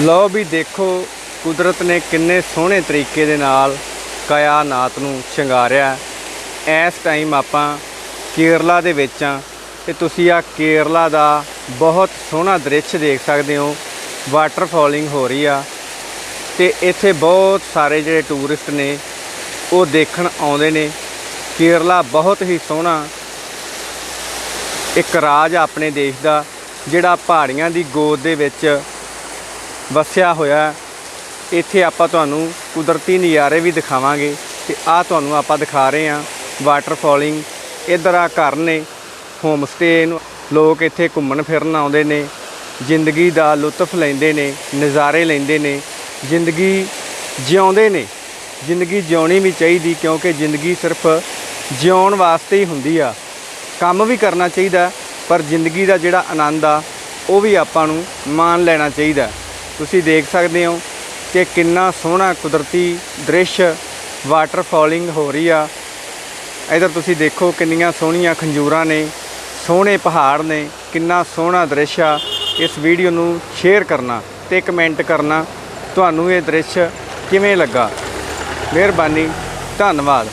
ਲਓ ਵੀ ਦੇਖੋ ਕੁਦਰਤ ਨੇ ਕਿੰਨੇ ਸੋਹਣੇ ਤਰੀਕੇ ਦੇ ਨਾਲ ਕਾਇਨਾਤ ਨੂੰ ਸ਼ਿੰਗਾਰਿਆ। ਇਸ ਟਾਈਮ ਆਪਾਂ ਕੇਰਲਾ ਦੇ ਵਿੱਚ ਆ ਤੇ ਤੁਸੀਂ ਆ ਕੇਰਲਾ ਦਾ ਬਹੁਤ ਸੋਹਣਾ ਦ੍ਰਿਸ਼ ਦੇਖ ਸਕਦੇ ਹੋ। ਵਾਟਰਫਾਲਿੰਗ ਹੋ ਰਹੀ ਆ ਤੇ ਇੱਥੇ ਬਹੁਤ ਸਾਰੇ ਜਿਹੜੇ ਟੂਰਿਸਟ ਨੇ ਉਹ ਦੇਖਣ ਆਉਂਦੇ ਨੇ। ਕੇਰਲਾ ਬਹੁਤ ਹੀ ਸੋਹਣਾ ਇੱਕ ਰਾਜ ਆ ਆਪਣੇ ਦੇਸ਼ ਦਾ ਜਿਹੜਾ ਪਹਾੜੀਆਂ ਦੀ ਗੋਦ ਦੇ ਵਿੱਚ ਵਸਿਆ ਹੋਇਆ ਇੱਥੇ ਆਪਾਂ ਤੁਹਾਨੂੰ ਕੁਦਰਤੀ ਨਜ਼ਾਰੇ ਵੀ ਦਿਖਾਵਾਂਗੇ ਤੇ ਆ ਤੁਹਾਨੂੰ ਆਪਾਂ ਦਿਖਾ ਰਹੇ ਹਾਂ ਵਾਟਰ ਫਾਲਿੰਗ ਇਧਰ ਆ ਘਰ ਨੇ ਹੋਮ ਸਟੇ ਨੂੰ। ਲੋਕ ਇੱਥੇ ਘੁੰਮਣ ਫਿਰਨ ਆਉਂਦੇ ਨੇ, ਜ਼ਿੰਦਗੀ ਦਾ ਲੁਤਫ ਲੈਂਦੇ ਨੇ, ਨਜ਼ਾਰੇ ਲੈਂਦੇ ਨੇ। ਜ਼ਿੰਦਗੀ ਜਿਉਂਦੇ ਨੇ। ਜ਼ਿੰਦਗੀ ਜਿਉਣੀ ਵੀ ਚਾਹੀਦੀ ਕਿਉਂਕਿ ਜ਼ਿੰਦਗੀ ਸਿਰਫ ਜਿਉਣ ਵਾਸਤੇ ਹੀ ਹੁੰਦੀ ਆ। ਕੰਮ ਵੀ ਕਰਨਾ ਚਾਹੀਦਾ, ਪਰ ਜ਼ਿੰਦਗੀ ਦਾ ਜਿਹੜਾ ਆਨੰਦ ਆ, ਉਹ ਵੀ ਆਪਾਂ ਨੂੰ ਮਾਣ ਲੈਣਾ ਚਾਹੀਦਾ। ਤੁਸੀਂ ਦੇਖ ਸਕਦੇ ਹੋ ਕਿ ਕਿੰਨਾ ਸੋਹਣਾ ਕੁਦਰਤੀ ਦ੍ਰਿਸ਼ ਵਾਟਰਫਾਲਿੰਗ ਹੋ ਰਹੀ ਆ। ਇਧਰ ਤੁਸੀਂ ਦੇਖੋ ਕਿੰਨੀਆਂ ਸੋਹਣੀਆਂ ਖੰਜੂਰਾਂ ਨੇ, ਸੋਹਣੇ ਪਹਾੜ ਨੇ, ਕਿੰਨਾ ਸੋਹਣਾ ਦ੍ਰਿਸ਼ ਆ। ਇਸ ਵੀਡੀਓ ਨੂੰ ਸ਼ੇਅਰ ਕਰਨਾ ਤੇ ਕਮੈਂਟ ਕਰਨਾ, ਤੁਹਾਨੂੰ ਇਹ ਦ੍ਰਿਸ਼ ਕਿਵੇਂ ਲੱਗਾ? ਮਿਹਰਬਾਨੀ, ਧੰਨਵਾਦ।